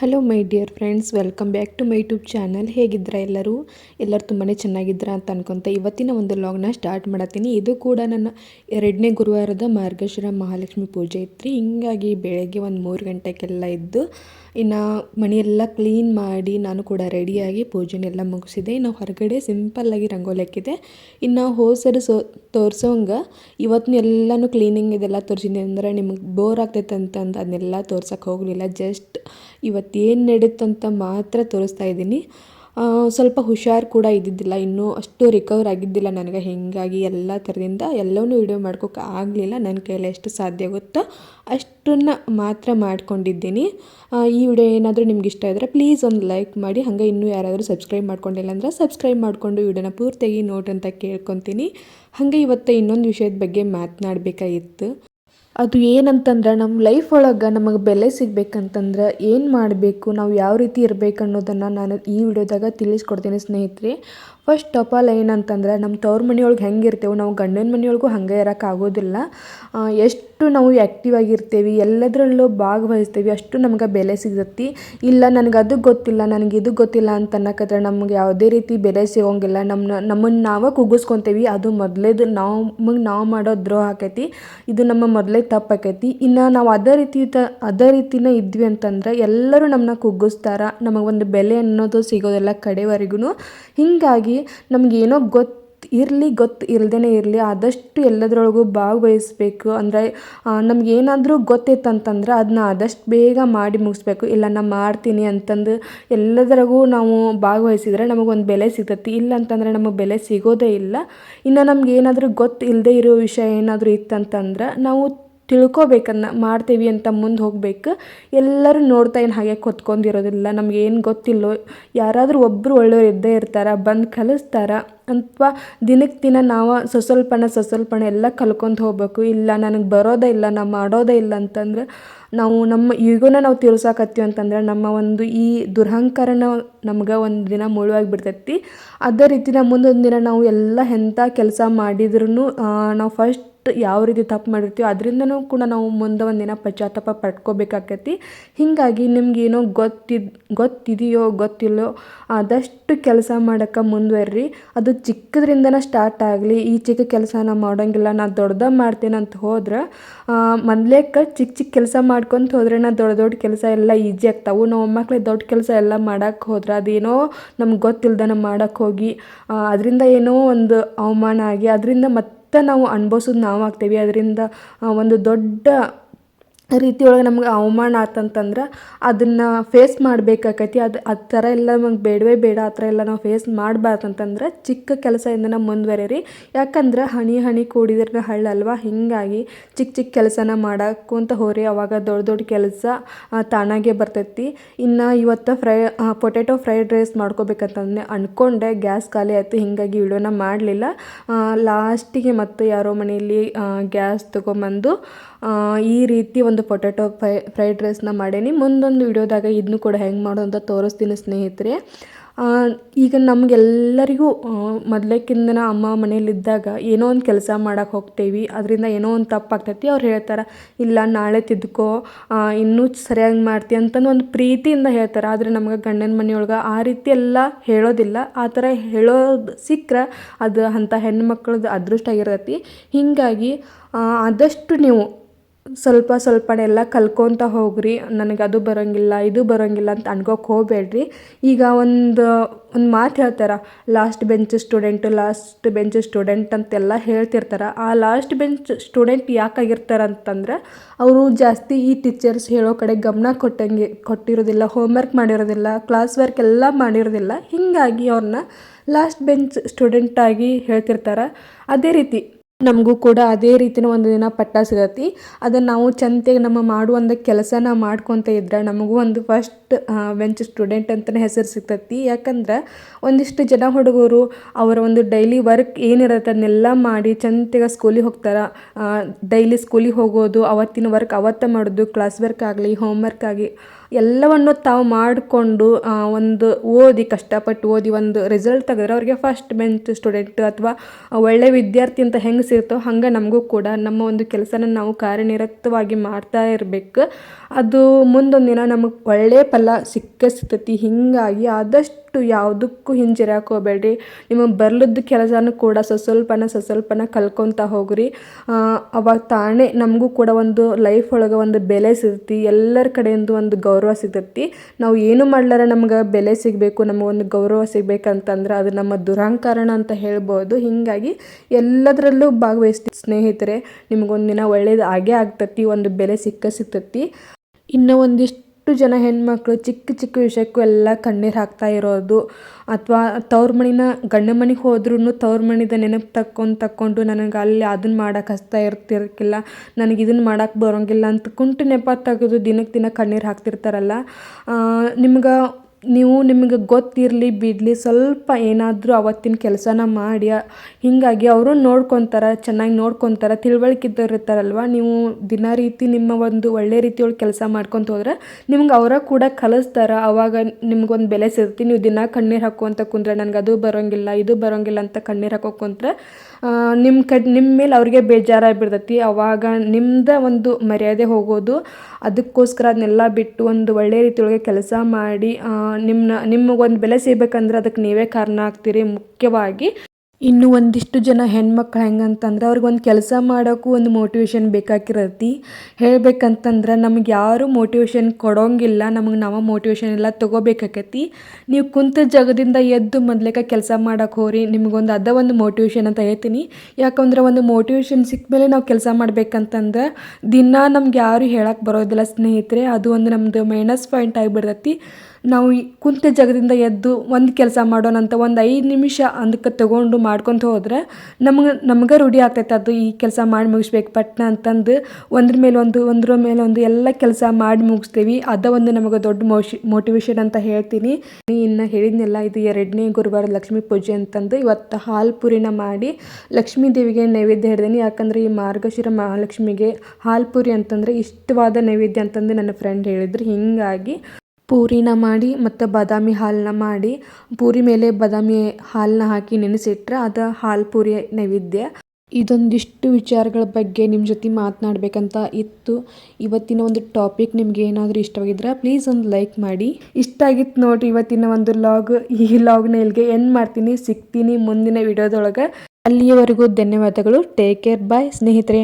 Hello my dear friends welcome back to my YouTube channel ಹೇಗಿದ್ದೀರಾ ಎಲ್ಲರೂ? ಎಲ್ಲರೂ ತುಂಬಾ ಚೆನ್ನಾಗಿದ್ದೀರಾ ಅಂತ ಅನ್ಕೊತ ಇವತ್ತಿನ ಒಂದು ಲಾಗ್ನ ಸ್ಟಾರ್ಟ್ ಮಾಡತ್ತೀನಿ. ಇದು ಕೂಡ ನನ್ನ ಎರಡನೇ ಗುರುವಾರದ ಮಾರ್ಗಶಿರ ಮಹಾಲಕ್ಷ್ಮಿ ಪೂಜೆ ಇತ್ತು ಹಿಂಗಾಗಿ ಬೆಳಗ್ಗೆ ಒಂದು ಮೂರು ಗಂಟೆಗೆಲ್ಲ ಇದ್ದು ಇನ್ನು ಮನೆಯೆಲ್ಲ ಕ್ಲೀನ್ ಮಾಡಿ ನಾನು ಕೂಡ ರೆಡಿಯಾಗಿ ಪೂಜೆನೆಲ್ಲ ಮುಗಿಸಿದೆ. ಇನ್ನು ಹೊರಗಡೆ ಸಿಂಪಲ್ಲಾಗಿ ರಂಗೋಲಿ ಹಾಕಿದೆ. ಇನ್ನು ಹೋಸರು ಸೋ ತೋರ್ಸೋಂಗೆ ಇವತ್ತು ಎಲ್ಲನೂ ಕ್ಲೀನಿಂಗ್ ಇದೆಲ್ಲ ತೋರಿಸಿದ್ದೀನಿ ಅಂದ್ರೆ ನಿಮಗೆ ಬೋರ್ ಆಗ್ತೈತೆ ಅಂತಂದು ಅದನ್ನೆಲ್ಲ ತೋರ್ಸೋಕೆ ಹೋಗಲಿಲ್ಲ. ಜಸ್ಟ್ ಇವತ್ತೇನು ನಡೀತಂತ ಮಾತ್ರ ತೋರಿಸ್ತಾ ಇದ್ದೀನಿ. ಸ್ವಲ್ಪ ಹುಷಾರು ಕೂಡ ಇದ್ದಿದ್ದಿಲ್ಲ. ಇನ್ನೂ ಅಷ್ಟು ರಿಕವರ್ ಆಗಿದ್ದಿಲ್ಲ ನನಗೆ. ಹೀಗಾಗಿ ಎಲ್ಲ ಥರದಿಂದ ಎಲ್ಲವೂ ವಿಡಿಯೋ ಮಾಡ್ಕೋಕೆ ಆಗಲಿಲ್ಲ. ನನ್ನ ಕೈಯಲ್ಲಿ ಎಷ್ಟು ಸಾಧ್ಯ ಆಗುತ್ತೋ ಅಷ್ಟನ್ನು ಮಾತ್ರ ಮಾಡ್ಕೊಂಡಿದ್ದೀನಿ. ಈ ವಿಡಿಯೋ ಏನಾದರೂ ನಿಮ್ಗೆ ಇಷ್ಟ ಇದ್ದರೆ ಪ್ಲೀಸ್ ಒಂದು ಲೈಕ್ ಮಾಡಿ. ಹಾಗೆ ಇನ್ನೂ ಯಾರಾದರೂ ಸಬ್ಸ್ಕ್ರೈಬ್ ಮಾಡ್ಕೊಂಡಿಲ್ಲ ಅಂದ್ರೆ ಸಬ್ಸ್ಕ್ರೈಬ್ ಮಾಡಿಕೊಂಡು ವಿಡಿಯೋನ ಪೂರ್ತಿಯಾಗಿ ನೋಟ್ ಅಂತ ಕೇಳ್ಕೊತೀನಿ. ಹಾಗೆ ಇವತ್ತು ಇನ್ನೊಂದು ವಿಷಯದ ಬಗ್ಗೆ ಮಾತನಾಡಬೇಕಾಗಿತ್ತು. ಅದು ಏನಂತಂದ್ರೆ ನಮ್ಮ ಲೈಫ್ ಒಳಗೆ ನಮಗೆ ಬೆಲೆ ಸಿಗ್ಬೇಕಂತಂದ್ರೆ ಏನು ಮಾಡಬೇಕು, ನಾವು ಯಾವ ರೀತಿ ಇರಬೇಕು ಅನ್ನೋದನ್ನು ನಾನು ಈ ವಿಡಿಯೋದಾಗ ತಿಳಿಸ್ಕೊಡ್ತೀನಿ ಸ್ನೇಹಿತರೆ. ಫಸ್ಟ್ ಆಫ್ ಆಲ್ ಏನಂತಂದ್ರೆ ನಮ್ಮ ತವ್ರ ಮನೆಯೊಳಗೆ ಹೆಂಗೆ ಇರ್ತೇವೆ ನಾವು ಗಂಡನ ಮನೆಯೊಳಗೂ ಹಾಗೆ ಇರೋಕ್ಕಾಗೋದಿಲ್ಲ ಎಷ್ಟು ನಾವು ಆ್ಯಕ್ಟಿವ್ ಆಗಿರ್ತೇವೆ, ಎಲ್ಲದರಲ್ಲೂ ಭಾಗವಹಿಸ್ತೇವೆ, ಅಷ್ಟು ನಮ್ಗೆ ಬೆಲೆ ಸಿಗತ್ತೆ. ಇಲ್ಲ, ನನಗೆ ಅದು ಗೊತ್ತಿಲ್ಲ, ನನಗೆ ಇದು ಗೊತ್ತಿಲ್ಲ ಅಂತ ಅನ್ನಕತ್ರ ನಮ್ಗೆ ಯಾವುದೇ ರೀತಿ ಬೆಲೆ ಸಿಗೋಂಗಿಲ್ಲ. ನಮ್ಮನ್ನ ನಮ್ಮನ್ನು ನಾವೇ ಕುಗ್ಗಿಸ್ಕೊತೇವೆ ಅದು ಮೊದಲೇದು ನಾವು, ನಮಗೆ ನಾವು ಮಾಡೋ ದ್ರೋಹ ಆಕೈತಿ, ಇದು ನಮ್ಮ ಮೊದಲೇ ತಪ್ಪಾಕೈತಿ ಇನ್ನು ನಾವು ಅದೇ ರೀತಿ ಅದೇ ರೀತಿನೇ ಇದ್ವಿ ಅಂತಂದ್ರೆ ಎಲ್ಲರೂ ನಮ್ಮನ್ನ ಕುಗ್ಗಿಸ್ತಾರ ನಮಗೆ ಒಂದು ಬೆಲೆ ಅನ್ನೋದು ಸಿಗೋದಿಲ್ಲ ಕಡೆವರೆಗೂ ಹೀಗಾಗಿ ನಮಗೇನೋ ಗೊತ್ತು ಇರಲಿ, ಗೊತ್ತು ಇಲ್ಲದೇ ಇರಲಿ, ಆದಷ್ಟು ಎಲ್ಲದರೊಳಗೂ ಭಾಗವಹಿಸ್ಬೇಕು. ಅಂದರೆ ನಮಗೇನಾದರೂ ಗೊತ್ತಿತ್ತು ಅಂತಂದ್ರೆ ಅದನ್ನ ಆದಷ್ಟು ಬೇಗ ಮಾಡಿ ಮುಗಿಸ್ಬೇಕು. ಇಲ್ಲ, ನಾನು ಮಾಡ್ತೀನಿ ಅಂತಂದು ಎಲ್ಲದರಾಗೂ ನಾವು ಭಾಗವಹಿಸಿದ್ರೆ ನಮಗೊಂದು ಬೆಲೆ ಸಿಗ್ತೈತಿ. ಇಲ್ಲ ಅಂತಂದರೆ ನಮಗೆ ಬೆಲೆ ಸಿಗೋದೇ ಇಲ್ಲ. ಇನ್ನು ನಮ್ಗೆ ಏನಾದರೂ ಗೊತ್ತು ಇಲ್ಲದೆ ಇರೋ ವಿಷಯ ಏನಾದರೂ ಇತ್ತಂತಂದ್ರೆ ನಾವು ತಿಳ್ಕೊಬೇಕನ್ನ ಮಾಡ್ತೀವಿ ಅಂತ ಮುಂದೆ ಹೋಗ್ಬೇಕು. ಎಲ್ಲರೂ ನೋಡ್ತಾ ಏನು ಹಾಗೆ ಕೊತ್ಕೊಂಡಿರೋದಿಲ್ಲ. ನಮ್ಗೆ ಏನು ಗೊತ್ತಿಲ್ಲೋ, ಯಾರಾದರೂ ಒಬ್ಬರು ಒಳ್ಳೆಯವ್ರು ಇದ್ದೇ ಇರ್ತಾರೆ, ಬಂದು ಕಲಿಸ್ತಾರ. ಅಥವಾ ದಿನಕ್ಕೆ ದಿನ ನಾವು ಸಸಲ್ಪಣ ಸಸಲ್ಪಣ ಎಲ್ಲ ಕಲ್ಕೊಂತ ಹೋಗ್ಬೇಕು. ಇಲ್ಲ, ನನಗೆ ಬರೋದೇ ಇಲ್ಲ, ನಾ ಮಾಡೋದೇ ಇಲ್ಲ ಅಂತಂದ್ರೆ ನಾವು ನಮ್ಮ ಈಗೋನ ನಾವು ತಿಳ್ಸಾಕತ್ತೀವಿ ಅಂತಂದ್ರೆ ನಮ್ಮ ಒಂದು ಈ ದುರಹಂಕಾರನ ನಮ್ಗೆ ಒಂದು ದಿನ ಮುಳುವಾಗಿ ಬಿಡ್ತೈತಿ. ಅದೇ ರೀತಿ ನಮ್ಮ ಮುಂದೊಂದು ದಿನ ನಾವು ಎಲ್ಲ ಎಂಥ ಕೆಲಸ ಮಾಡಿದ್ರೂ ನಾವು ಫಸ್ಟ್ ಯಾವ ರೀತಿ ತಪ್ಪು ಮಾಡಿರ್ತೀವಿ ಅದರಿಂದನೂ ಕೂಡ ನಾವು ಮುಂದೆ ದಿನ ಪಶ್ಚಾತ್ತಾಪ ಪಡ್ಕೋಬೇಕಾಕೈತಿ. ಹೀಗಾಗಿ ನಿಮ್ಗೇನೋ ಗೊತ್ತಿದ್, ಗೊತ್ತಿದೆಯೋ, ಗೊತ್ತಿಲ್ಲೋ ಆದಷ್ಟು ಕೆಲಸ ಮಾಡೋಕ್ಕೆ ಮುಂದುವರ್ರಿ. ಅದು ಚಿಕ್ಕದ್ರಿಂದನೇ ಸ್ಟಾರ್ಟ್ ಆಗಲಿ, ಈ ಚಿಕ್ಕ ಕೆಲಸ ನಾನು ಮಾಡೋಂಗಿಲ್ಲ ನಾನು ಮಾಡ್ತೇನೆ ಅಂತ ಹೋದ್ರೆ ಮೊದ್ಲೇಕ ಚಿಕ್ಕ ಚಿಕ್ಕ ಕೆಲಸ ಮಾಡ್ಕೊತ ಹೋದ್ರೆ ನಾ ದೊಡ್ಡ ದೊಡ್ಡ ಕೆಲಸ ಎಲ್ಲ ಈಜಿ ಆಗ್ತಾವೆ. ನಾವು ದೊಡ್ಡ ಕೆಲಸ ಎಲ್ಲ ಮಾಡೋಕ್ಕೆ ಹೋದ್ರೆ ಅದೇನೋ ನಮ್ಗೆ ಗೊತ್ತಿಲ್ದನ ಮಾಡೋಕ್ಕೆ ಹೋಗಿ ಅದರಿಂದ ಏನೋ ಒಂದು ಅವಮಾನ ಆಗಿ, ಅದರಿಂದ ಮತ್ತೆ ನಾವು ಅನುಭವಿಸೋದು ನಾವು ಆಗ್ತೇವೆ. ಅದರಿಂದ ಒಂದು ದೊಡ್ಡ ರೀತಿಯೊಳಗೆ ನಮ್ಗೆ ಅವಮಾನ ಆತಂತಂದ್ರೆ ಅದನ್ನು ಫೇಸ್ ಮಾಡಬೇಕಾಕೈತಿ. ಅದು, ಆ ಥರ ಎಲ್ಲ ನಮಗೆ ಬೇಡವೇ ಬೇಡ, ಆ ಥರ ಎಲ್ಲ ನಾವು ಫೇಸ್ ಮಾಡಬಾರ್ದಂತಂದ್ರೆ ಚಿಕ್ಕ ಕೆಲಸದಿಂದನೇ ಮುಂದುವರೀರಿ. ಯಾಕಂದ್ರೆ ಹನಿ ಹನಿ ಕೂಡಿದ್ರೆ ಹಳ್ಳ ಅಲ್ವಾ? ಹೀಗಾಗಿ ಚಿಕ್ಕ ಚಿಕ್ಕ ಕೆಲಸನ ಮಾಡಕ್ಕಂತ ಹೋರಿ. ಅವಾಗ ದೊಡ್ಡ ದೊಡ್ಡ ಕೆಲಸ ತಾನಾಗೆ ಬರ್ತೈತಿ. ಇನ್ನು ಇವತ್ತು ಫ್ರೈ ಪೊಟ್ಯಾಟೊ ಫ್ರೈಡ್ ರೈಸ್ ಮಾಡ್ಕೋಬೇಕಂತಂದು ಅಂದ್ಕೊಂಡೆ ಗ್ಯಾಸ್ ಖಾಲಿ ಆಯಿತು, ಹೀಗಾಗಿ ವಿಡಿಯೋನ ಮಾಡಲಿಲ್ಲ. ಲಾಸ್ಟಿಗೆ ಮತ್ತು ಯಾರೋ ಮನೆಯಲ್ಲಿ ಗ್ಯಾಸ್ ತೊಗೊಂಬಂದು ಈ ರೀತಿ ಒಂದು ಪೊಟ್ಯಾಟೊ ಫ್ರೈ, ಫ್ರೈಡ್ ರೈಸ್ನ ಮಾಡೀನಿ. ಮುಂದೊಂದು ವಿಡಿಯೋದಾಗ ಇದನ್ನು ಕೂಡ ಹೆಂಗೆ ಮಾಡೋದು ಅಂತ ತೋರಿಸ್ತೀನಿ ಸ್ನೇಹಿತರೆ. ಈಗ ನಮಗೆಲ್ಲರಿಗೂ ಮೊದ್ಲಕ್ಕಿಂದನ ಅಮ್ಮ ಮನೇಲಿದ್ದಾಗ ಏನೋ ಒಂದು ಕೆಲಸ ಮಾಡಕ್ಕೆ ಹೋಗ್ತೀವಿ. ಅದರಿಂದ ಏನೋ ಒಂದು ತಪ್ಪಾಗ್ತೈತಿ. ಅವ್ರು ಹೇಳ್ತಾರೆ, ಇಲ್ಲ, ನಾಳೆ ತಿದ್ಕೋ. ಇನ್ನೂ ಸರಿಯಾಗಿ ಮಾಡ್ತಿ ಅಂತಂದು ಒಂದು ಪ್ರೀತಿಯಿಂದ ಹೇಳ್ತಾರೆ. ಆದರೆ ನಮ್ಗೆ ಗಂಡನ ಮನೆಯೊಳಗೆ ಆ ರೀತಿ ಎಲ್ಲ ಹೇಳೋದಿಲ್ಲ. ಆ ಥರ ಹೇಳೋದು ಸಿಕ್ಕರೆ ಅದು ಅಂಥ ಹೆಣ್ಮಕ್ಳದ್ದು ಅದೃಷ್ಟ ಆಗಿರ್ತೈತಿ. ಹೀಗಾಗಿ ಆದಷ್ಟು ನೀವು ಸ್ವಲ್ಪ ಸ್ವಲ್ಪನೇ ಎಲ್ಲ ಕಲ್ಕೊತ ಹೋಗ್ರಿ. ನನಗೆ ಅದು ಬರೋಂಗಿಲ್ಲ, ಇದು ಬರೋಂಗಿಲ್ಲ ಅಂತ ಅನ್ಕೋಕೆ ಹೋಗಬೇಡ್ರಿ. ಈಗ ಒಂದು ಒಂದು ಮಾತು ಹೇಳ್ತಾರೆ last bench student last bench student ಅಂತೆಲ್ಲ ಹೇಳ್ತಿರ್ತಾರೆ. ಆ ಲಾಸ್ಟ್ ಬೆಂಚ್ ಸ್ಟೂಡೆಂಟ್ ಯಾಕಾಗಿರ್ತಾರೆ ಅಂತಂದ್ರೆ ಅವರು ಜಾಸ್ತಿ ಈ ಟೀಚರ್ಸ್ ಹೇಳೋ ಕಡೆ ಗಮನ ಕೊಟ್ಟಂಗೆ, ಕೊಟ್ಟಿರೋದಿಲ್ಲ ಹೋಮ್ವರ್ಕ್ ಮಾಡಿರೋದಿಲ್ಲ ಕ್ಲಾಸ್ ವರ್ಕ್ ಎಲ್ಲ ಮಾಡಿರೋದಿಲ್ಲ. ಹೀಗಾಗಿ ಅವ್ರನ್ನ ಲಾಸ್ಟ್ ಬೆಂಚ್ ಸ್ಟೂಡೆಂಟಾಗಿ ಹೇಳ್ತಿರ್ತಾರೆ. ಅದೇ ರೀತಿ ನಮಗೂ ಕೂಡ ಅದೇ ರೀತಿನ ಒಂದು ದಿನ ಪಟ್ಟ ಸಿಗತ್ತೆ ಅದನ್ನು ನಾವು ಚಂತೆಗೆ ನಮ್ಮ ಮಾಡುವಂಥ ಕೆಲಸನ ಮಾಡ್ಕೊತ ಇದ್ರೆ ನಮಗೂ ಒಂದು ಫಸ್ಟ್ ಬೆಂಚ್ ಸ್ಟೂಡೆಂಟ್ ಅಂತಲೇ ಹೆಸರು ಸಿಗ್ತೈತಿ. ಯಾಕಂದ್ರೆ ಒಂದಿಷ್ಟು ಜನ ಹುಡುಗರು ಅವರ ಒಂದು ಡೈಲಿ ವರ್ಕ್ ಏನಿರುತ್ತೆ ಅದನ್ನೆಲ್ಲ ಮಾಡಿ ಚಂತೆಗೆ ಸ್ಕೂಲಿಗೆ ಹೋಗ್ತಾರೆ. ಡೈಲಿ ಸ್ಕೂಲಿಗೆ ಹೋಗೋದು, ಅವತ್ತಿನ ವರ್ಕ್ ಅವತ್ತೇ ಮಾಡೋದು ಕ್ಲಾಸ್ ವರ್ಕ್ ಆಗಲಿ ಹೋಮ್ ವರ್ಕ್ ಆಗಿ ಎಲ್ಲವನ್ನು ತಾವು ಮಾಡಿಕೊಂಡು ಒಂದು ಓದಿ, ಕಷ್ಟಪಟ್ಟು ಓದಿ ಒಂದು ರಿಸಲ್ಟ್ ತೆಗೆದ್ರೆ ಅವ್ರಿಗೆ ಫಸ್ಟ್ ಬೆಂಚ್ ಸ್ಟೂಡೆಂಟ್ ಅಥವಾ ಒಳ್ಳೆ ವಿದ್ಯಾರ್ಥಿ ಅಂತ ಹೆಂಗೆ ಸಿಗ್ತೋ ಹಂಗೆ ನಮಗೂ ಕೂಡ ನಮ್ಮ ಒಂದು ಕೆಲಸನ ನಾವು ಕಾರ್ಯನಿರತವಾಗಿ ಮಾಡ್ತಾ ಇರಬೇಕು. ಅದು ಮುಂದೊಂದು ದಿನ ನಮಗೆ ಒಳ್ಳೆಯ ಫಲ ಸಿಕ್ಕೇ ಸಿಗ್ತೈತಿ ಹೀಗಾಗಿ ಆದಷ್ಟು ಯಾವುದಕ್ಕೂ ಹಿಂಜರಿಯಕ್ಕೆ ಹೋಗ್ಬೇಡ್ರಿ ನಿಮಗೆ ಬರ್ಲದ್ದು ಕೆಲಸನೂ ಕೂಡ ಸ್ವಸ್ವಲ್ಪನ ಸ್ವಸ್ವಲ್ಪನ ಕಲ್ಕೊತ ಹೋಗ್ರಿ. ಅವಾಗ ತಾನೇ ನಮಗೂ ಕೂಡ ಒಂದು ಲೈಫ್ ಒಳಗೆ ಒಂದು ಬೆಲೆ ಸಿಗ್ತಿ. ಎಲ್ಲರ ಕಡೆಯಿಂದ ಒಂದು ಗೌರವ ಸಿಗ್ತೈತಿ. ನಾವು ಏನು ಮಾಡ್ಲಾರ ನಮ್ಗೆ ಬೆಲೆ ಸಿಗಬೇಕು ನಮಗೊಂದು ಗೌರವ ಸಿಗ್ಬೇಕಂತಂದ್ರೆ ಅದು ನಮ್ಮ ದುರಾಂಕರಣ ಅಂತ ಹೇಳ್ಬೋದು. ಹೀಗಾಗಿ ಎಲ್ಲದರಲ್ಲೂ ಭಾಗವಹಿಸ್ತಿ ಸ್ನೇಹಿತರೆ, ನಿಮಗೊಂದು ದಿನ ಒಳ್ಳೇದು ಆಗೇ ಆಗ್ತತಿ, ಒಂದು ಬೆಲೆ ಸಿಕ್ಕ ಸಿಗ್ತತಿ. ಇನ್ನು ಒಂದಿಷ್ಟು ಜನ ಹೆಣ್ಮಕ್ಳು, ಚಿಕ್ಕ ಚಿಕ್ಕ ವಿಷಯಕ್ಕೂ ಎಲ್ಲ ಕಣ್ಣೀರು ಹಾಕ್ತಾ ಇರೋದು. ಅಥವಾ ತವ್ರ ಮನೆನ ಗಂಡ ಮನೆಗೆ ಹೋದ್ರೂ ತವ್ರ ಮನೆದ ನೆನಪು ತಕ್ಕೊಂಡು ತಕ್ಕೊಂಡು ನನಗೆ ಅಲ್ಲಿ ಅದನ್ನು ಮಾಡಕ್ಕೆ ಹಸ್ತಾ ಇರ್ತಿರಕ್ಕಿಲ್ಲ ನನಗೆ ಇದನ್ನು ಮಾಡಕ್ಕೆ ಬರೋಂಗಿಲ್ಲ ಅಂತ ಕುಂಟು ನೆಪ ತೆಗೆದು ದಿನಕ್ಕೆ ದಿನ ಕಣ್ಣೀರು ಹಾಕ್ತಿರ್ತಾರಲ್ಲ. ನಿಮ್ಗೆ ನೀವು ನಿಮಗೆ ಗೊತ್ತಿರಲಿ ಬಿಡಲಿ, ಸ್ವಲ್ಪ ಏನಾದರೂ ಅವತ್ತಿನ ಕೆಲಸನ ಮಾಡಿ, ಹೀಗಾಗಿ ಅವರು ನೋಡ್ಕೊತಾರೆ, ಚೆನ್ನಾಗಿ ನೋಡ್ಕೊತಾರೆ ತಿಳುವಳಿಕೆ ಇರ್ತಾರಲ್ವ? ನೀವು ದಿನ ರೀತಿ ನಿಮ್ಮ ಒಂದು ಒಳ್ಳೆ ರೀತಿಯೊಳಗೆ ಕೆಲಸ ಮಾಡ್ಕೊತ ಹೋದ್ರೆ ನಿಮ್ಗೆ ಅವರ ಕೂಡ ಕಲಿಸ್ತಾರೆ, ಅವಾಗ ನಿಮ್ಗೊಂದು ಬೆಲೆ ಸಿಗುತ್ತೆ. ನೀವು ದಿನ ಕಣ್ಣೀರು ಹಾಕ್ಕೊಂತ ಕುಂದ್ರೆ ನನಗೆ ಅದು ಬರೋಂಗಿಲ್ಲ, ಇದು ಬರೋಂಗಿಲ್ಲ ಅಂತ ಕಣ್ಣೀರು ಹಾಕೋ ಕುಂತ್ರೆ ನಿಮ್ಮ ಕಡೆ ನಿಮ್ಮ ಮೇಲೆ ಅವ್ರಿಗೆ ಬೇಜಾರಾಗ್ಬಿಡ್ತೈತಿ. ಅವಾಗ ನಿಮ್ದು ಒಂದು ಮರ್ಯಾದೆ ಹೋಗೋದು. ಅದಕ್ಕೋಸ್ಕರ ಅದನ್ನೆಲ್ಲ ಬಿಟ್ಟು ಒಂದು ಒಳ್ಳೆ ರೀತಿಯೊಳಗೆ ಕೆಲಸ ಮಾಡಿ ನಿಮ್ಮನ್ನ ನಿಮಗೊಂದು ಬೆಲೆ ಸಿಗ್ಬೇಕಂದ್ರೆ ಅದಕ್ಕೆ ನೀವೇ ಕಾರಣ ಆಗ್ತೀರಿ ಮುಖ್ಯವಾಗಿ. ಇನ್ನು ಒಂದಿಷ್ಟು ಜನ ಹೆಣ್ಮಕ್ಳು ಹೆಂಗಂತಂದ್ರೆ ಅವ್ರಿಗೊಂದು ಕೆಲಸ ಮಾಡೋಕ್ಕೂ ಒಂದು ಮೋಟಿವೇಶನ್ ಬೇಕಾಗಿರತ್ತೆ ಹೇಳ್ಬೇಕಂತಂದ್ರೆ ನಮ್ಗೆ ಯಾರೂ ಮೋಟಿವೇಶನ್ ಕೊಡೋಂಗಿಲ್ಲ, ನಮಗೆ ನಾವು ಮೋಟಿವೇಶನ್ ಎಲ್ಲ ತೊಗೋಬೇಕಾಕೈತಿ ನೀವು ಕುಂತ ಜಾಗದಿಂದ ಎದ್ದು ಮೊದ್ಲೇಕ ಕೆಲಸ ಮಾಡೋಕ್ಕೆ ಹೋರಿ ನಿಮಗೊಂದು ಅದ ಒಂದು ಮೋಟಿವೇಶನ್ ಅಂತ ಹೇಳ್ತೀನಿ. ಯಾಕಂದ್ರೆ ಒಂದು ಮೋಟಿವೇಶನ್ ಸಿಕ್ಕ ಮೇಲೆ ನಾವು ಕೆಲಸ ಮಾಡ್ಬೇಕಂತಂದ್ರೆ ದಿನ ನಮ್ಗೆ ಯಾರು ಹೇಳಕ್ಕೆ ಬರೋದಿಲ್ಲ ಸ್ನೇಹಿತರೆ, ಅದು ಒಂದು ನಮ್ಮದು ಮೈನಸ್ ಪಾಯಿಂಟ್ ಆಗಿಬಿಡ್ತೈತಿ. ನಾವು ಕುಂತ ಜಾಗದಿಂದ ಎದ್ದು ಒಂದು ಕೆಲಸ ಮಾಡೋಣ ಅಂತ ಒಂದು ಐದು ನಿಮಿಷ ಅದಕ್ಕೆ ತಗೊಂಡು ಮಾಡ್ಕೊತ ಹೋದ್ರೆ ನಮ್ಗೆ ನಮ್ಗೆ ರೂಢಿ ಆಗ್ತೈತೆ ಅದು ಈ ಕೆಲಸ ಮಾಡಿ ಮುಗಿಸ್ಬೇಕು. ಪಟ್ನ ಅಂತಂದು ಒಂದ್ರ ಮೇಲೆ ಒಂದು, ಒಂದ್ರ ಮೇಲೆ ಒಂದು ಎಲ್ಲ ಕೆಲಸ ಮಾಡಿ ಮುಗಿಸ್ತೀವಿ. ಅದ ಒಂದು ನಮಗೆ ದೊಡ್ಡ ಮೋಶಿ, ಮೋಟಿವೇಶನ್ ಅಂತ ಹೇಳ್ತೀನಿ. ಇನ್ನು ಹೇಳಿದ್ನೆಲ್ಲ ಇದು ಎರಡನೇ ಗುರುವಾರ ಲಕ್ಷ್ಮೀ ಪೂಜೆ ಅಂತಂದು ಇವತ್ತು ಹಾಲು ಪೂರಿನ ಮಾಡಿ ಲಕ್ಷ್ಮೀ ದೇವಿಗೆ ನೈವೇದ್ಯ ಹಿಡ್ದೀನಿ ಯಾಕಂದರೆ ಈ ಮಾರ್ಗಶಿರ ಮಹಾಲಕ್ಷ್ಮಿಗೆ ಹಾಲು ಪೂರಿ ಅಂತಂದರೆ ಇಷ್ಟವಾದ ನೈವೇದ್ಯ ಅಂತಂದು ನನ್ನ ಫ್ರೆಂಡ್ ಹೇಳಿದ್ರು. ಹೀಗಾಗಿ ಪೂರಿನ ಮಾಡಿ ಮತ್ತು ಬಾದಾಮಿ ಹಾಲನ್ನ ಮಾಡಿ, ಪೂರಿ ಮೇಲೆ ಬಾದಾಮಿ ಹಾಲನ್ನ ಹಾಕಿ ನೆನೆಸಿಟ್ರೆ ಅದು ಹಾಲು ಪೂರಿ ನೈವೇದ್ಯ. ಇದೊಂದಿಷ್ಟು ವಿಚಾರಗಳ ಬಗ್ಗೆ ನಿಮ್ಮ ಜೊತೆ ಮಾತನಾಡಬೇಕಂತ ಇತ್ತು. ಇವತ್ತಿನ ಒಂದು ಟಾಪಿಕ್ ನಿಮ್ಗೆ ಏನಾದರೂ ಇಷ್ಟವಾಗಿದ್ರೆ ಪ್ಲೀಸ್ ಒಂದು ಲೈಕ್ ಮಾಡಿ. ಇಷ್ಟ ಆಗಿತ್ತು ನೋಡಿರಿ ಇವತ್ತಿನ ಒಂದು ಲಾಗ್. ಈ ಲಾಗ್ನ ಇಲ್ಲಿಗೆ ಎಂಡ್ ಮಾಡ್ತೀನಿ. ಸಿಗ್ತೀನಿ ಮುಂದಿನ ವಿಡಿಯೋದೊಳಗೆ. ಅಲ್ಲಿಯವರೆಗೂ ಧನ್ಯವಾದಗಳು. ಟೇಕ್ ಕೇರ್ ಬಾಯ್ ಸ್ನೇಹಿತರೆ.